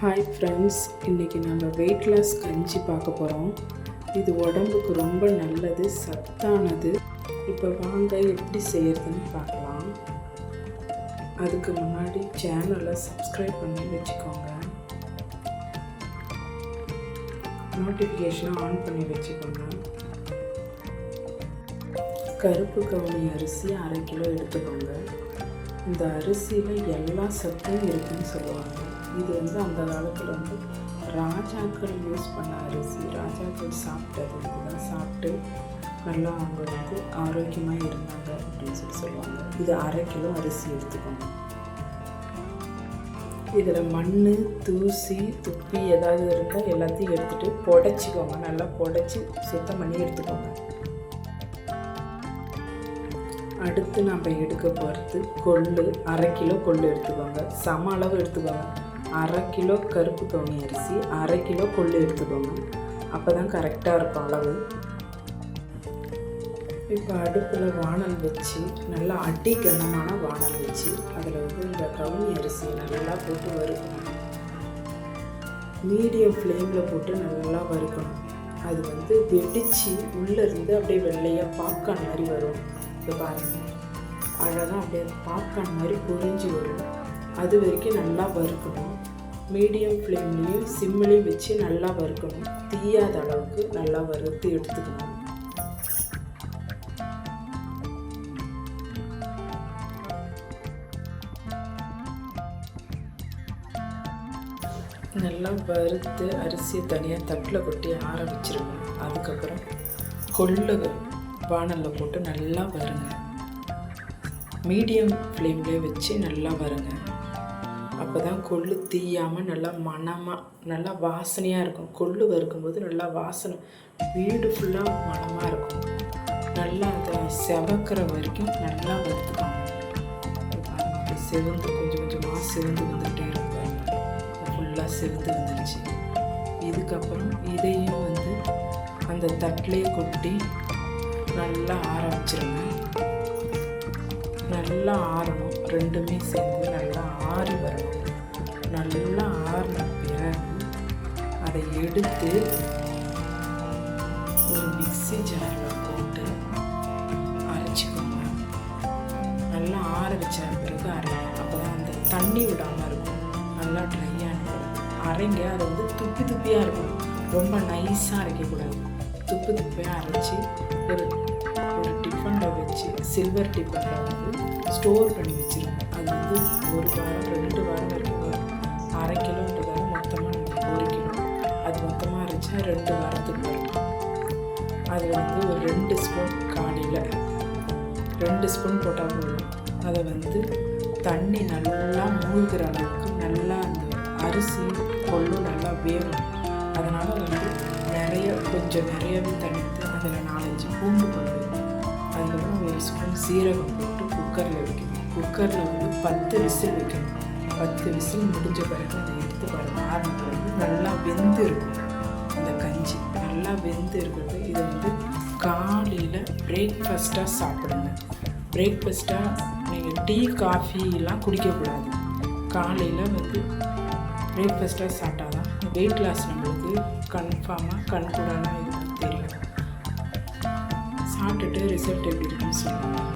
Hi friends இன்றைக்கி நம்ம weight loss கஞ்சி பார்க்க போகிறோம் இது உடம்புக்கு ரொம்ப நல்லது சத்தானது. இப்போ வாங்க எப்படி செய்கிறதுன்னு பார்க்கலாம். அதுக்கு முன்னாடி சேனலை சப்ஸ்கிரைப் பண்ணி வச்சுக்கோங்க. நோட்டிஃபிகேஷனை ஆன் பண்ணி வச்சுக்கோங்க. கருப்பு கவுனி அரிசி அரை கிலோ எடுத்துக்கோங்க. இந்த அரிசியில் எல்லா சத்தும் இருக்குன்னு சொல்லுவாங்க. இது வந்து அந்த காலத்தில் வந்து ராஜாக்கள் யூஸ் பண்ண அரிசி. ராஜாக்கள் சாப்பிட்டது. இதுதான் சாப்பிட்டு நல்லா அவங்க வந்து ஆரோக்கியமாக இருந்தாங்க அப்படின்னு சொல்லி சொல்லுவாங்க. இது அரை கிலோ அரிசி எடுத்துக்கோங்க. இதில் மண் தூசி துப்பி ஏதாவது இருந்தால் எல்லாத்தையும் எடுத்துகிட்டு புடச்சிக்கோங்க. நல்லா புடச்சி சுத்தம் பண்ணி எடுத்துக்கோங்க. அடுத்து நம்ம எடுக்க போகிறது கொள்ளு. அரை கிலோ கொள்ளு எடுத்துக்கோங்க. சம அளவு எடுத்துக்கோங்க. அரை கிலோ கருப்பு தோணி அரிசி அரை கிலோ கொள்ளு எடுத்துக்கோங்க அப்போ தான் கரெக்டாக இருக்கும் அளவு. இப்போ அடுப்பில் வானல் வச்சு நல்லா அடி கனமான வானல் வச்சு அதில் வந்து இந்த கவுனி அரிசி நல்லா போட்டு வறுக்கணும். மீடியம் ஃப்ளேமில் போட்டு நல்லா வறுக்கணும். அது வந்து வெடித்து உள்ளேருந்து அப்படியே வெள்ளையாக பாப்கார்ன் மாதிரி வரும். இப்போ பாருங்கள் அழகாக அப்படியே பாப்கார்ன் மாதிரி பொறிஞ்சு வரும். அது வரைக்கும் நல்லா வறுக்கணும். மீடியம் ஃப்ளேம்லேயும் சிம்மிலையும் வச்சு நல்லா வறுக்கணும். தீயாத அளவுக்கு நல்லா வறுத்து எடுத்துக்கணும். நல்லா வறுத்து அரிசியை தனியாக தட்டில் கொட்டி ஆற வச்சிருங்க அதுக்கப்புறம் கொள்ளு வானலில் போட்டு நல்லா வருங்க. மீடியம் ஃப்ளேம்லேயே வச்சு நல்லா வருங்க. அப்போ தான் கொள்ளு தீயாமல் நல்லா மணமாக நல்லா வாசனையாக இருக்கும். கொள்ளு வறுக்கும்போது நல்லா வாசனை. வீடு ஃபுல்லாக மணமாக இருக்கும். நல்லா அதை செவக்கிற வரைக்கும் நல்லா வறுத்துக்கோங்க செவந்து கொஞ்சம் கொஞ்சமாக செவந்து வந்துகிட்டே இருப்பாங்க ஃபுல்லாக செவந்து வந்துடுச்சு இதுக்கப்புறம் இதையும் வந்து அந்த தட்டிலே கொட்டி நல்லா ஆற வச்சிருங்க. நல்லா ஆறணும். ரெண்டுமே சேர்ந்து. ஆறி வரணும் நல்லா ஆறின பிறகு அதை எடுத்து ஒரு மிக்ஸி ஜாரில் போட்டு அரைச்சிக்கோங்க. நல்லா ஆற வச்ச பிறகு அரைங்க அப்போ தான் அந்த தண்ணி விடாமல் இருக்கும். நல்லா ட்ரையாக இருக்கும். அரைங்க அது வந்து துப்பி துப்பியாக இருக்கும். ரொம்ப நைஸாக அரைக்கக்கூடாது. துப்பு துப்பையாக அரைச்சி ஒரு ஒரு டிஃபனில் வச்சு சில்வர் டிஃபனில் வந்து ஸ்டோர் பண்ணி வச்சுருவோம் வந்து ஒரு வாரம் ரெண்டு வாரம் வரைக்கும் வரும். அரை கிலோன்றதால மொத்தமாக ஒரு கிலோ. அது மொத்தமாக அரைச்சா ரெண்டு வாரத்துக்கு வரும். அது வந்து ஒரு ரெண்டு ஸ்பூன் காலையில். ரெண்டு ஸ்பூன் போட்டால் போதும். அதை வந்து தண்ணி நல்லா மூழ்கிற அளவுக்கு நல்லா அந்த அரிசி கொள்ளும் நல்லா வேகும் அதனால் வந்து நிறைய கொஞ்சம் நிறையவே தனித்து அதில் நாலஞ்சு பூண்டு பல் அதுக்கப்புறம் ஒரு ஸ்பூன் சீரகம் போட்டு குக்கரில் வைக்கணும். குக்கரில் வந்து பத்து விசில் வைக்கணும். பத்து விசில் முடிஞ்ச பிறகு அதை எடுத்து பாருங்கள் ஆறின நல்லா வெந்து இருக்கும். அந்த கஞ்சி நல்லா வெந்து இருக்கிறது. இதை வந்து காலையில் பிரேக்ஃபாஸ்ட்டாக சாப்பிடுங்க. பிரேக்ஃபாஸ்ட்டாக நீங்கள் டீ காஃபிலாம் குடிக்கக்கூடாது. காலையில் வந்து பிரேக்ஃபாஸ்ட்டாக சாப்பிட்டா தான் வெயிட் லாஸ் நம்மளுக்கு கன்ஃபார்மாக கண்கூடாலாம் இது தெரியல. சாப்பிட்டுட்டு ரிசல்ட் எப்படி இருக்குன்னு சொல்லுங்கள்